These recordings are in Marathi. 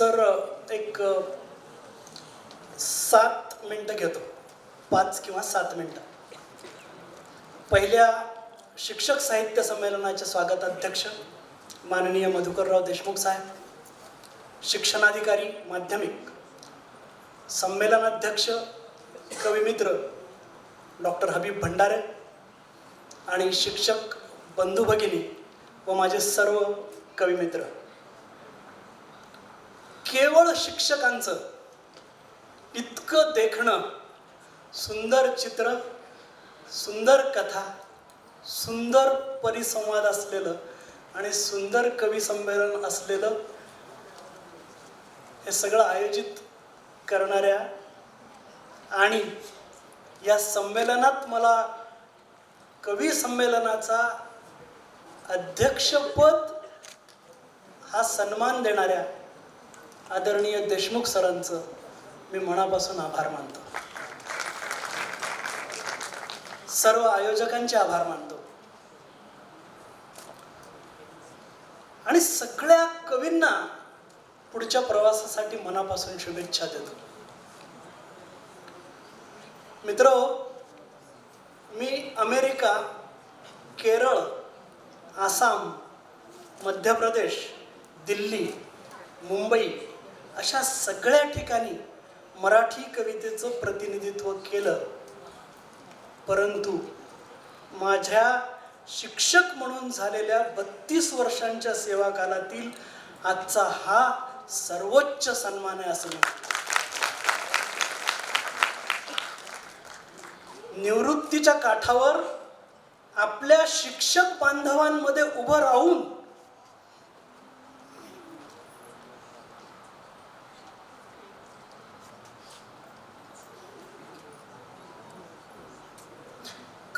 सर एक सात मिनटं घेतो. पाच किंवा सात मिनटं. पहिल्या शिक्षक साहित्य संमेलनाचे स्वागताध्यक्ष माननीय मधुकरराव देशमुख साहेब शिक्षणाधिकारी माध्यमिक संमेलनाध्यक्ष कविमित्र डॉक्टर हबीब भंडारे आणि शिक्षक बंधू भगिनी व माझे सर्व कविमित्र. केवळ शिक्षकांचं इतकं देखणं सुंदर चित्र सुंदर कथा सुंदर परिसंवाद असलेलं आणि सुंदर कवी संमेलन असलेलं हे सगळं आयोजित करणाऱ्या आणि या संमेलनात मला कवी संमेलनाचा अध्यक्षपद हा सन्मान देणाऱ्या आदरणीय देशमुख सरांचं मी मनापासून आभार मानतो. सर्व आयोजकांचे आभार मानतो. आणि सगळ्या कवींना पुढच्या प्रवासासाठी मनापासून शुभेच्छा देतो. मित्र मी अमेरिका केरळ आसाम मध्य प्रदेश दिल्ली मुंबई अशा सगळ्या ठिकाणी मराठी कवितेचं प्रतिनिधित्व केलं. परंतु माझ्या शिक्षक म्हणून झालेल्या बत्तीस वर्षांच्या सेवा कालातील आजचा हा सर्वोच्च सन्मान आहे असं निवृत्तीच्या काठावर आपल्या शिक्षक बांधवांमध्ये उभं राहून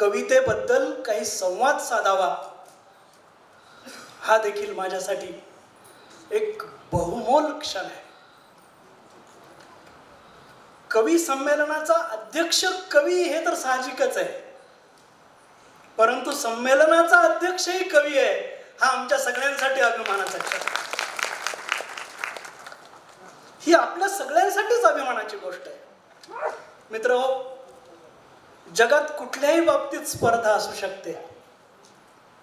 कवितेबद्दल काही संवाद साधावा. हा देखील माझ्यासाठी एक बहुमोल क्षण आहे. कवी संमेलनाचा अध्यक्ष कवी हे तर साहजिकच आहे. परंतु संमेलनाचा अध्यक्षही कवी आहे हा आमच्या सगळ्यांसाठी अभिमानाचा क्षण आहे. ही आपल्या सगळ्यांसाठीच अभिमानाची गोष्ट आहे. मित्र हो, जगात कुठल्याही बाबतीत स्पर्धा असू शकते.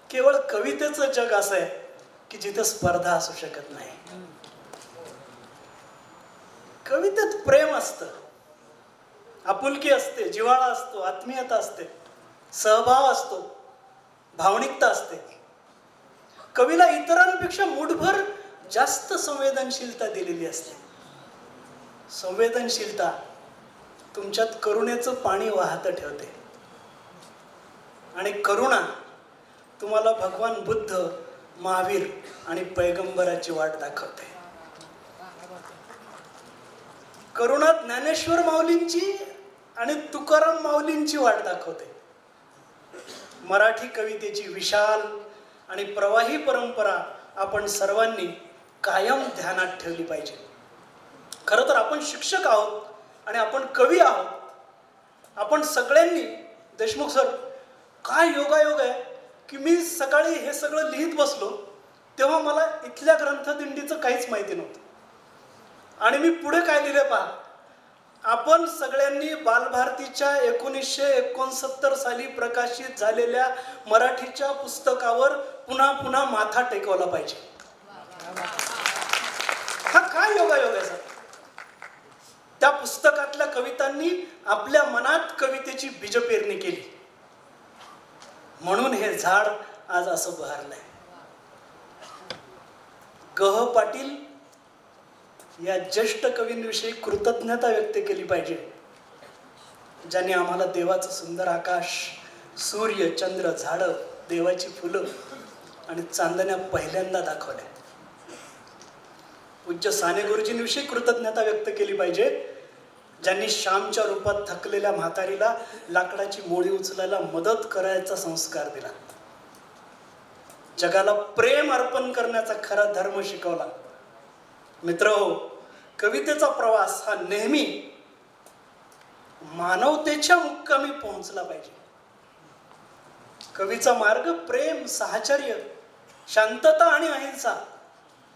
केवळ कवितेचं जग असं आहे की जिथे स्पर्धा असू शकत नाही. कवितेत प्रेम असतं. आपुलकी असते जिव्हाळा असतो आत्मीयता असते सहभाव असतो भावनिकता असते. कवीला इतरांपेक्षा मुठभर जास्त संवेदनशीलता दिलेली असते. संवेदनशीलता तुमच्यात करुणेचं पाणी वाहत ठेवते. आणि करुणा तुम्हाला भगवान बुद्ध महावीर आणि पैगंबराची वाट दाखवते. करुणा ज्ञानेश्वर माऊलींची आणि तुकाराम माऊलींची वाट दाखवते. मराठी कवितेची विशाल आणि प्रवाही परंपरा आपण सर्वांनी कायम ध्यानात ठेवली पाहिजे. खरं तर आपण शिक्षक आहोत आणि आपण कवी आहोत. आपण सगळ्यांनी देशमुख सर काय योगायोग आहे की मी सकाळी हे सगळं लिहित बसलो तेव्हा मला इथल्या ग्रंथदिंडीचं काहीच माहिती नव्हतं. आणि मी पुढे काय लिहिलं पहा? आपण सगळ्यांनी बालभारतीच्या एकोणीसशे एकोणसत्तर साली प्रकाशित झालेल्या मराठीच्या पुस्तकावर पुन्हा पुन्हा माथा टेकवला पाहिजे. हा काय योगायोग आहे सर? त्या पुस्तकातल्या कवितांनी आपल्या मनात कवितेची बीज पेरणी केली. म्हणून हे झाड आज असं बहरलंय. गह पाटील या ज्येष्ठ कवींविषयी कृतज्ञता व्यक्त केली पाहिजे ज्यांनी आम्हाला देवाचं सुंदर आकाश सूर्य चंद्र झाडं देवाची फुलं आणि चांदण्या पहिल्यांदा दाखवल्या. पूज्य साने गुरुजींविषयी कृतज्ञता व्यक्त केली पाहिजे ज्यांनी श्यामच्या रूपात थकलेल्या म्हातारीला लाकडाची मोडी उचलायला मदत करायचा संस्कार दिला. जगाला प्रेम अर्पण करण्याचा खरा धर्म शिकवला. मित्र हो कवितेचा प्रवास हा नेहमी मानवतेच्या मुक्कामी पोहोचला पाहिजे. कवीचा मार्ग प्रेम साहचर्य शांतता आणि अहिंसा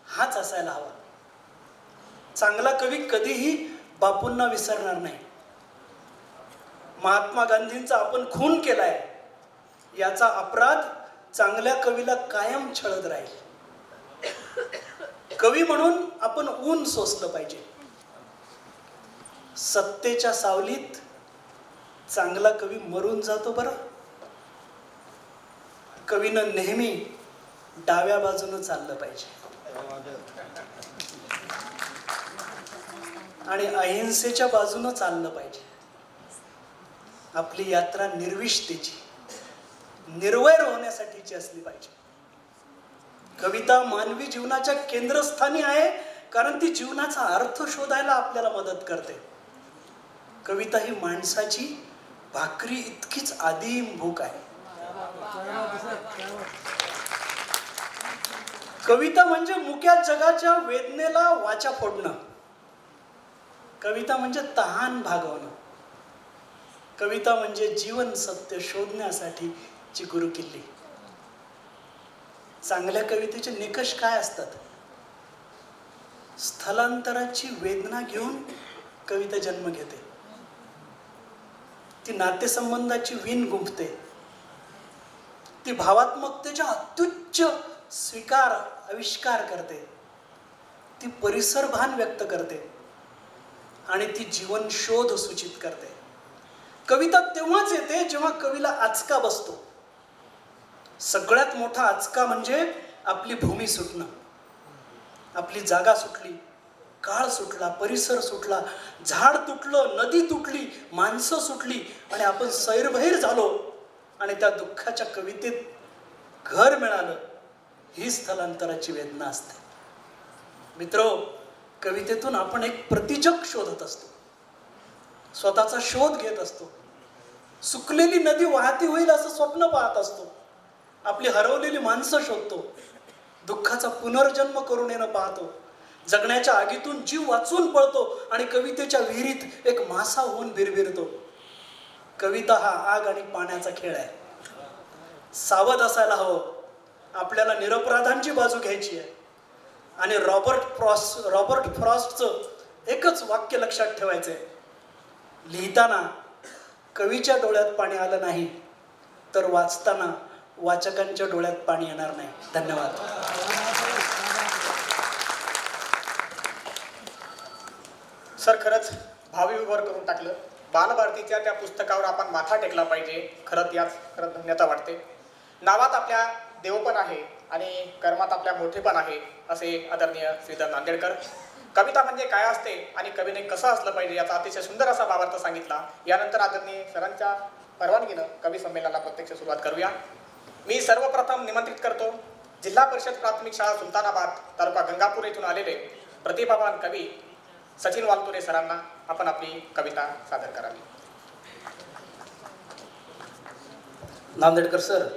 हाच असायला हवा. चांगला कवी कधीही बापूंना विसरणार नाही. महात्मा गांधींचा आपण खून केलाय याचा अपराध चांगल्या कवीला कायम छळत राहील. कवी म्हणून आपण ऊन सोसलं पाहिजे. सत्तेच्या सावलीत चांगला कवी मरून जातो बरं. कवीनं नेहमी डाव्या बाजूनं चाललं पाहिजे. आणि अहिंसेच्या बाजूनं चाललं पाहिजे. आपली यात्रा निर्विष्टेची निर्वैर होण्यासाठीची असली पाहिजे. कविता मानवी जीवनाच्या केंद्रस्थानी आहे कारण ती जीवनाचा अर्थ शोधायला आपल्याला मदत करते. कविता ही माणसाची भाकरी इतकीच आदिम भूक आहे. कविता म्हणजे मुक्या जगाच्या वेदनेला वाचा फोडणं. कविता म्हणजे तहान भागवणं. कविता म्हणजे जीवन सत्य शोधण्यासाठी ची गुरुकिल्ली चांगल्या कवितेचे निकष काय असतात? स्थलांतराची वेदना घेऊन कविता जन्म घेते. ती नातेसंबंधाची विण गुंफते. ती भावात्मकतेच्या अत्युच्च स्वीकार आविष्कार करते. ती परिसर भान व्यक्त करते. आणि ती जीवन शोध सूचित करते. कविता तेव्हाच येते जेव्हा कवीला आचका बसतो. सगळ्यात मोठा आचका म्हणजे आपली भूमी सुटणं. आपली जागा सुटली काळ सुटला परिसर सुटला झाड तुटलं नदी तुटली माणसं सुटली आणि आपण सैरभैर झालो आणि त्या दुःखाच्या कवितेत घर मिळालं ही स्थलांतराची वेदना असते. मित्रो कवितेतून आपण एक प्रतिजग शोधत असतो. स्वतःचा शोध घेत असतो. सुकलेली नदी वाहती होईल असं स्वप्न पाहत असतो. आपली हरवलेली माणसं शोधतो. दुःखाचा पुनर्जन्म करून येणं पाहतो. जगण्याच्या आगीतून जीव वाचून पळतो आणि कवितेच्या विहिरीत एक मासा होऊन बिरबिरतो. कविता हा आग आणि पाण्याचा खेळ आहे. सावध असायला हवं. आपल्याला निरपराधांची बाजू घ्यायची आहे. आणि रॉबर्ट फ्रॉस रॉबर्ट फ्रॉस्टचं एकच वाक्य लक्षात ठेवायचं आहे लिहिताना कवीच्या डोळ्यात पाणी आलं नाही तर वाचताना वाचकांच्या डोळ्यात पाणी येणार नाही. धन्यवाद. सर खरंच भावी भावविभोर करून टाकलं. बालभारतीच्या त्या पुस्तकावर आपण माथा टेकला पाहिजे. खरंच याच खरंच धन्यता वाटते. नावात आपल्या देव पण आहे. आणि कर्मात आपल्या मोठे पण आहे असे आदरणीय श्रीधर नांदेडकर. कविता म्हणजे काय असते आणि कवीने कसं असलं पाहिजे याचा अतिशय सुंदर असा भावार्थ सांगितला. यानंतर आदरणीय सरांच्या परवानगीनं कवी संमेलनाला प्रत्यक्ष सुरुवात करूया. मी सर्वप्रथम निमंत्रित करतो जिल्हा परिषद प्राथमिक शाळा सुलतानाबाद तालुका गंगापूर येथून आलेले प्रतिभावान कवी सचिन वालतुरे सरांना आपण आपली कविता सादर करावी. नांदेडकर सर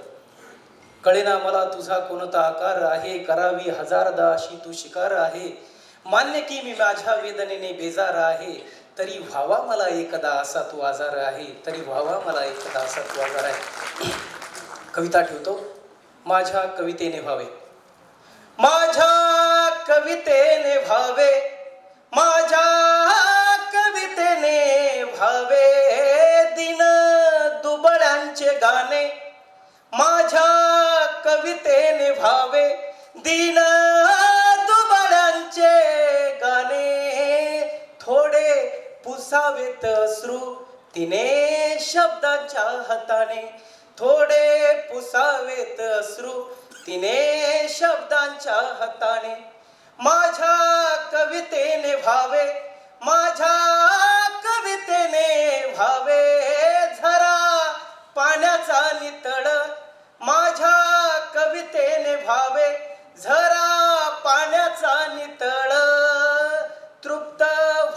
कळेना मला तुझा कोणता आकार आहे? करावी हजारदा अशी तू शिकार आहे. मान्य की मी माझ्या वेदनेने बेजार आहे. तरी व्हावा मला एकदा असा तू आजार आहे. तरी व्हावा मला एकदा असा तू आजार आहे. कविता ठेवतो. माझ्या कवितेने व्हावे. माझ्या कवितेने व्हावे. माझ्या कवितेने व्हावे. दिन दुबळ्यांचे गाणे. माझ्या कवितेने निभावे. दिन दुबळ्यांचे गाणे थोडे पुसावेत अश्रू. तिने शब्दांच्या हाताने थोडे पुसावेत अश्रू. तिने शब्दांच्या हाताने माझ्या कवितेने भावे माझ्या कवितेने व्हावे झरा पाण्याचा नितळ तेने भावे झरा पाण्याचा नितळ. तृप्त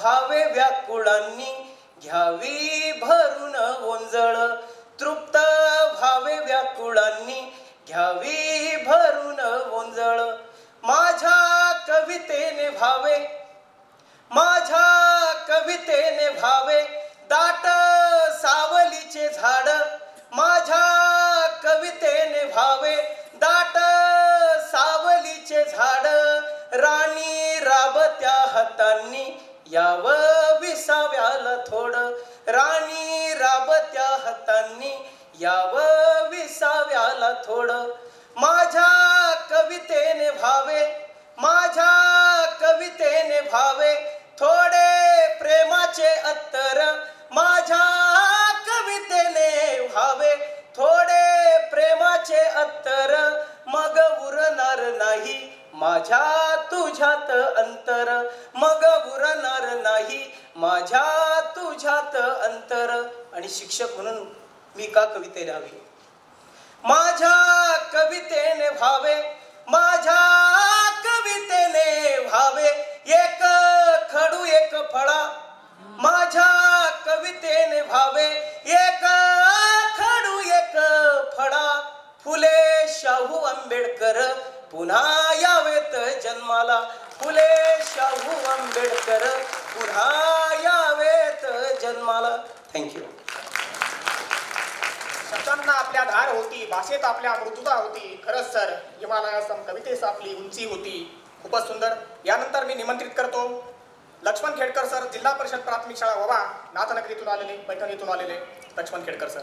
भावे व्याकुळांनी घ्यावी भरून ओंजळ. तृप्त भावे व्याकुळांनी घ्यावी भरून ओंजळ. माझ्या कवितेने भावे माझ्या कवितेने भावे दाट सावलीचे झाड. माझ्या कवितेने भावे झाड राणी राबत्या हातांनी याव विसाव्याला थोड. राणी राबत्या हातांनी याव विसाव्याला थोड. माझ्या कवितेने भावे माझ्या कवितेने भावे थोडे प्रेमाचे अत्तर कवितेला हवी माझ्या कवितेने भावे माझ्या कवितेने भावे एक खडू एक फळा. माझ्या कवितेने भावे एक खडू एक फळा. फुले शाहू आंबेडकर पुन्हा यावेत जन्माला. फुले शाहू आंबेडकर पुन्हा यावेत जन्माला. थँक्यू आपल्या धार होती भाषेत आपल्या मृदुता होती. खरंच सर हिमालयासम कवितेस आपली उंची होती. खूपच सुंदर. यानंतर मी निमंत्रित करतो. लक्ष्मण खेडकर सर जिल्हा परिषद प्राथमिक शाळा वबा नाथनगरीतून आलेले पैठणीतून आलेले लक्ष्मण खेडकर सर.